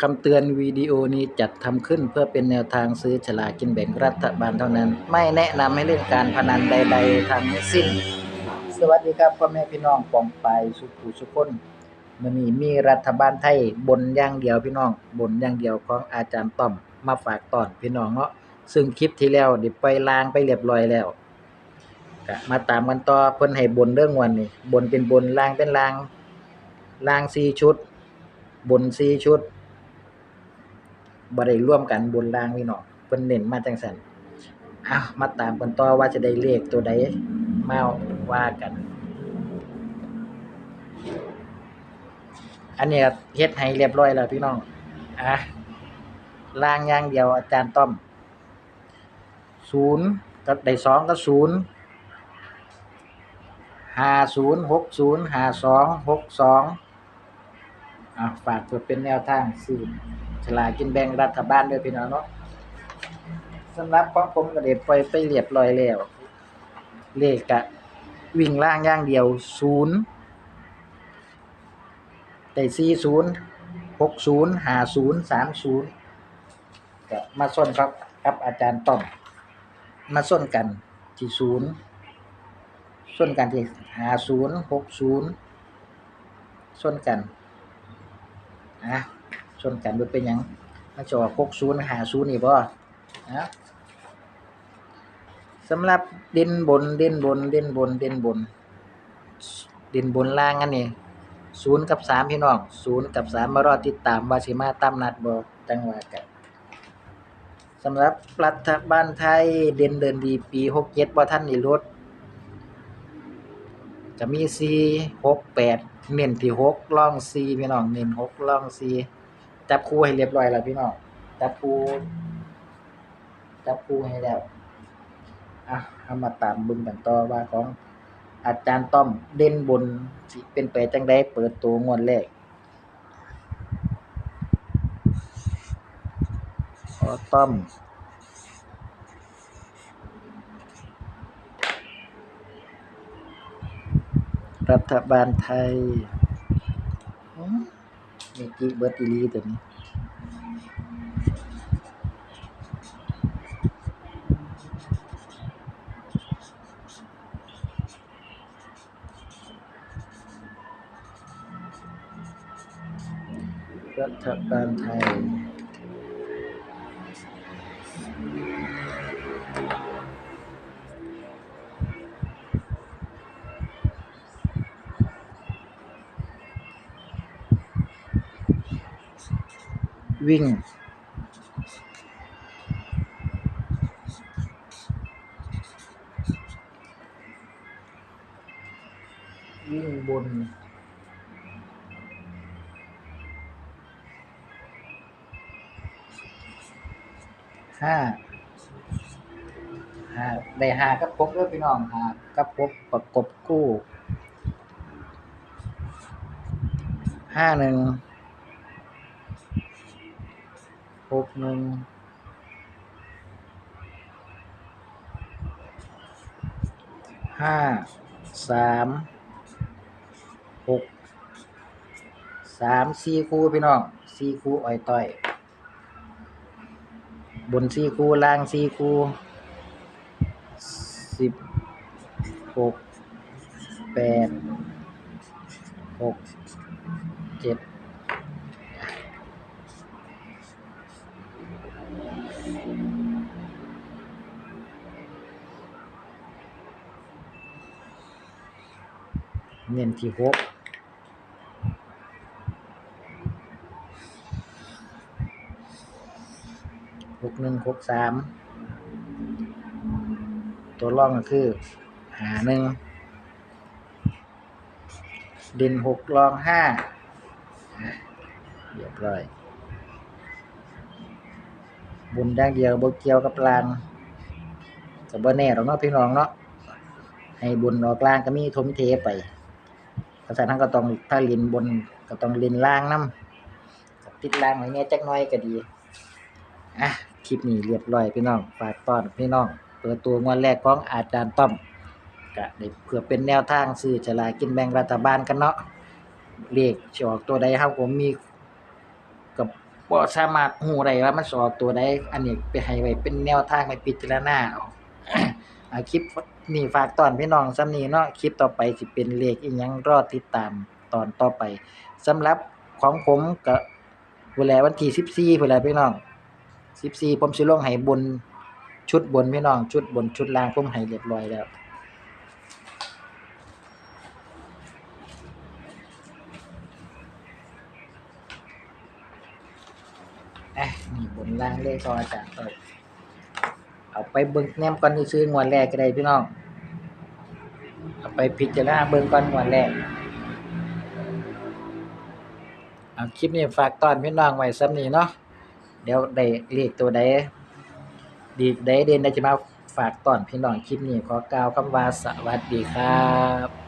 คำเตือนวิดีโอนี้จัดทำขึ้นเพื่อเป็นแนวทางซื้อฉลากกินแบ่งรัฐบาลเท่านั้น ไม่แนะนำให้เล่นการพนันใด ๆทั้งสิ้น สวัสดีครับพ่อแม่พี่น้องปองไปสุขุสุคนมื้อนี้มีรัฐบาลไทยบนอย่างเดียวพี่น้องบนอย่างเดียวของอาจารย์ต้อมมาฝากตอนพี่น้องเนาะซึ่งคลิปที่แล้วได้ปล่อยลางไปเรียบร้อยแล้วมาตามกันต่อเพิ่นให้บนเรื่องวันนี้บนเป็นบนลางเป็นลางลาง4ชุด บน4ชุด บ่ได้ร่วมกันบนล่างพี่น้องเพิ่นเน้นมาจังซั่นอ้าวมาตามกันต่อว่าจะได้เลขตัวใดมาว่ากัน อันนี้เฮ็ดให้เรียบร้อยแล้วพี่น้องอะล่างอย่างเดียวอาจารย์ต้อมศูนย์ก็ได้สองก็ศูนย์ห้าศูนย์หกศูนย์ห้าสองหกสอง อะฝากเพื่อเป็นแนวทางซื้อฉลากินแบ่งรัฐบาลด้วยพี่น้องเนาะสำหรับของผมก็ได้ปล่อยไปเรียบร้อยแล้ว เลขกะวิ่งล่างอย่างเดียวศูนย์ได้สี่ศูนย์หกศูนย์ห้าศูนย์สามศูนย์ก็มาส้นครับกับอาจารย์ต้อมมาส้นกันที่ศูนย์ส้นกันที่ห้าศูนย์หกศูนย์ส้นกัน อะส้นกันบ่เป็นยังมาจอหกศูนย์หาศูนย์นี่บ่นะสำหรับเด่นบนเด่นบนเด่นบนเด่นบน เด่นบนล่างอันนี้ศูนย์กับสามพี่น้องศูนย์กับสามมารอติดตามวาสิมาตามนัดบ่จังหว่ากันสำหรับรัฐบาลไทยเด่นเดินดีปีหกเจ็ดบ่ท่านนี่ลด จะมีสี่หกแปดเน้นที่หกล่องสี่พี่น้องเน้นหกล่องสี่จับคู่ให้เรียบร้อยแล้วพี่น้องจับคู่จับคู่ให้แล้วอะเอามาตามบึงกันต่อว่าของอาจารย์ต้อมเด่นบนสิเป็นไปจังไดเปิดตัวงวดแรกขอต้อม รัฐบาลไทยอืมมีจิเบิร์ตอีลีตัวนี้รัฐบาลไทย วิ่ง วิ่งบน ห้าหาได้หากับพบเด้อพี่น้องหากับพบประกบคู่ห้าหนึ่ง หกหนึ่งห้าสามหกสามสี่คูพี่น้องสี่คูอ้อยต้อย บนสี่คูล่างสี่คูสิบหกแปดหกเจ็ด เน้นที่หกหกหนึ่งหกสามตัวร่องก็คือหาหนึ่งด่นหกรองห้าเรียบร้อย บุญอย่างเดียวบ่เกี่ยวกับลางก็บ่แน่หรอกเนาะพี่น้องเนาะให้บุญออกลางก็มีทมเทไป เพราะฉะนั้นก็ต้องถ้าเลินบนก็ต้องเลินล่างน้ำติดล่างไว้แหน่จักน่อยก็ดีอะคลิปนี้เรียบร้อยพี่น้องฝากต้อนพี่น้องเปิดตัวงวดแรกของอาจารย์ต้อมก็ได้เพื่อเป็นแนวทางซื้อฉลากกินแบ่งรัฐบาลกันเนาะเลขสออกตัวใดเฮาก็มีกับบ่สามารถฮู้ได้ว่ามันสออกตัวใดอันนี้ไปให้ไว้เป็นแนวทางให้พิจารณาเอา อ่าคลิปนี้ฝากตอนพี่น้องซ้ำนี้เนาะคลิปต่อไปสิเป็นเลขอีหยังรอติดตามตอนต่อไปสำหรับของผมก็ผู้แลวันที่14พุ่นแหละพี่น้อง14ผมสิลงให้บนชุดบนพี่น้องชุดบนชุดล่างผมให้เรียบร้อยแล้วอะนี่บนล่างเลขของอจารย์ต่อย เอาไปเบิ้งแนมก่อนซื้องวดแรกก็ได้พี่น้อง เอาไปพิจารณาเบิ้งก่อนงวดแรกเอาคลิปนี้ฝากตอนพี่น้องไว้ซ้ำนี้เนาะเดี๋ยวได้เลขตัวใดดีใดเด่นได้จะมาฝากตอนพี่น้องคลิปนี้ขอกล่าวคำว่าสวัสดีครับ